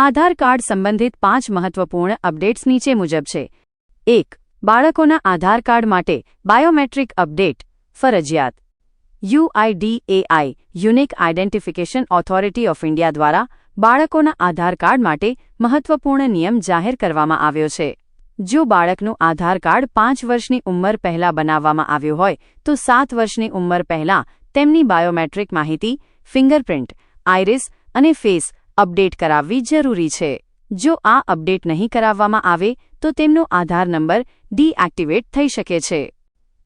આધાર card સંબંધિત પાંચ મહત્વપૂર્ણ અપડેટ્સ નીચે મુજબ છે. એક, બાળકોના આધાર કાર્ડ માટે બાયોમેટ્રિક અપડેટ, ફરજિયાત. UIDAI, unique identification authority of India દ્વારા બાળકોના આધાર કાર્ડ માટે મહત્વપૂર્ણ નિયમ જાહેર કરવામાં આવ્યો છે. જો બાળકનું આધાર કાર્ડ પાંચ વર્ષની ઉંમર પહેલા બનાવવામાં આવ્યું હોય, તો સાત વર્ષની ઉંમર પહેલા તેમની બાયોમેટ્રિક માહિતી, ફિંગરપ્રિન્ટ, આઇરિસ અને ફેસ અપડેટ કરાવવી જરૂરી છે. જો આ અપડેટ નહીં કરાવવામાં આવે, તો તેમનો આધાર નંબર ડીએક્ટિવેટ થઈ શકે છે.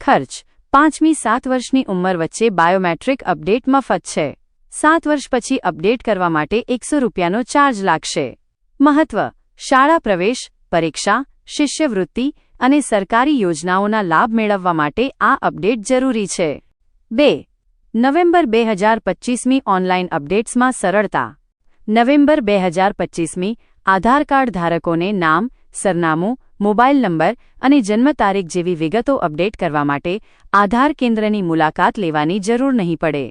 ખર્ચ. પાંચમી સાત વર્ષની ઉંમર વચ્ચે બાયોમેટ્રિક અપડેટ મફત છે. સાત વર્ષ પછી અપડેટ કરવા માટે એકસો રૂપિયાનો ચાર્જ લાગશે. મહત્વ. શાળા પ્રવેશ, પરીક્ષા, શિષ્યવૃત્તિ અને સરકારી યોજનાઓના લાભ મેળવવા માટે આ અપડેટ જરૂરી છે. બે. નવેમ્બર બે હજાર પચ્ચીસમી ઓનલાઇન અપડેટ્સમાં સરળતા. નવેમ્બર બે હજાર પચ્ચીસમી આધાર કાર્ડ ધારકોને નામ, સરનામું, મોબાઈલ નંબર અને જન્મ તારીખ જેવી વિગતો અપડેટ કરવા માટે આધાર કેન્દ્રની મુલાકાત લેવાની જરૂર નહીં પડે.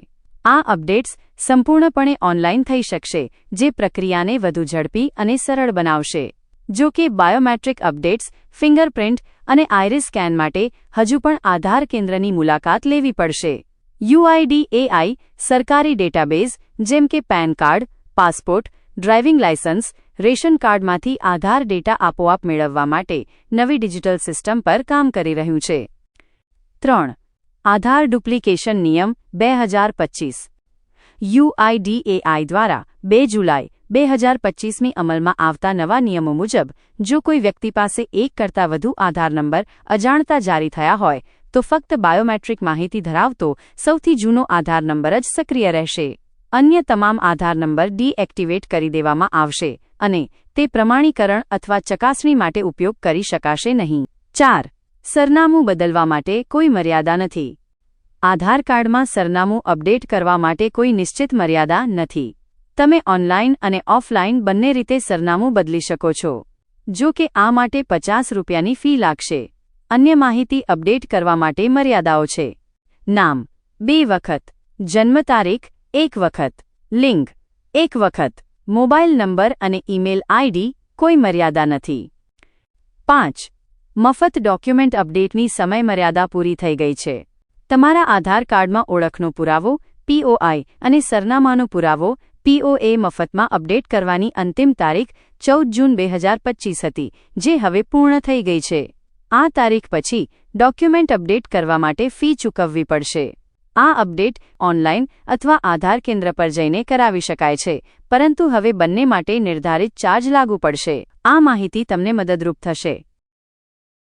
આ અપડેટ્સ સંપૂર્ણપણે ઓનલાઈન થઈ શકશે, જે પ્રક્રિયાને વધુ ઝડપી અને સરળ બનાવશે. જો કે બાયોમેટ્રિક અપડેટ્સ, ફિંગરપ્રિન્ટ અને આઇરિસ સ્કેન માટે હજુ પણ આધાર કેન્દ્રની મુલાકાત લેવી પડશે. યુઆઈડીએઆઈ સરકારી ડેટાબેઝ, જેમ કે PAN card passport, driving licence ration કાર્ડમાંથી Aadhaar data આપોઆપ મેળવવા માટે નવી ડિજિટલ સિસ્ટમ પર કામ કરી રહ્યું છે. ત્રણ, આધાર ડુપ્લિકેશન નિયમ બે હજાર પચીસ. યુઆઈડીએઆઈ દ્વારા બે જુલાઈ બે હજાર પચીસમી અમલમાં આવતા નવા નિયમો મુજબ, જો કોઈ વ્યક્તિ પાસે એક કરતાં વધુ આધાર નંબર અજાણતા જારી થયા હોય, તો ફક્ત બાયોમેટ્રિક માહિતી ધરાવતો સૌથી જૂનો આધાર નંબર જ સક્રિય રહેશે. અન્ય તમામ આધાર નંબર ડીએક્ટિવેટ કરી દેવામાં આવશે અને તે પ્રમાણીકરણ અથવા ચકાસણી માટે ઉપયોગ કરી શકાશે નહીં. ચાર. સરનામું બદલવા માટે કોઈ મર્યાદા નથી. આધાર કાર્ડમાં સરનામું અપડેટ કરવા માટે કોઈ નિશ્ચિત મર્યાદા નથી. તમે ઓનલાઇન અને ઓફલાઇન બંને રીતે સરનામું બદલી શકો છો. જો કે આ માટે પચાસ રૂપિયાની ફી લાગશે. અન્ય માહિતી અપડેટ કરવા માટે મર્યાદાઓ છે. નામ. બે વખત. જન્મ તારીખ. એક વખત, લિંગ, એક વખત, મોબાઈલ નંબર અને ઈમેલ આઈડી કોઈ મર્યાદા નથી. પાંચ, મફત ડોક્યુમેન્ટ અપડેટની સમયમર્યાદા પૂરી થઈ ગઈ છે. તમારા આધાર કાર્ડમાં ઓળખનો પુરાવો, પીઓઆઈ અને સરનામાનો પુરાવો, પીઓએ મફતમાં અપડેટ કરવાની અંતિમ તારીખ ચૌદ જૂન બે હજાર હતી, જે હવે પૂર્ણ થઈ ગઈ છે. આ તારીખ પછી ડોક્યુમેન્ટ અપડેટ કરવા માટે ફી ચૂકવવી પડશે. આ અપડેટ ઓનલાઈન અથવા આધાર કેન્દ્ર પર જઈને કરાવી શકાય છે, પરંતુ હવે બંને માટે નિર્ધારિત ચાર્જ લાગુ પડશે. આ માહિતી તમને મદદરૂપ થશે.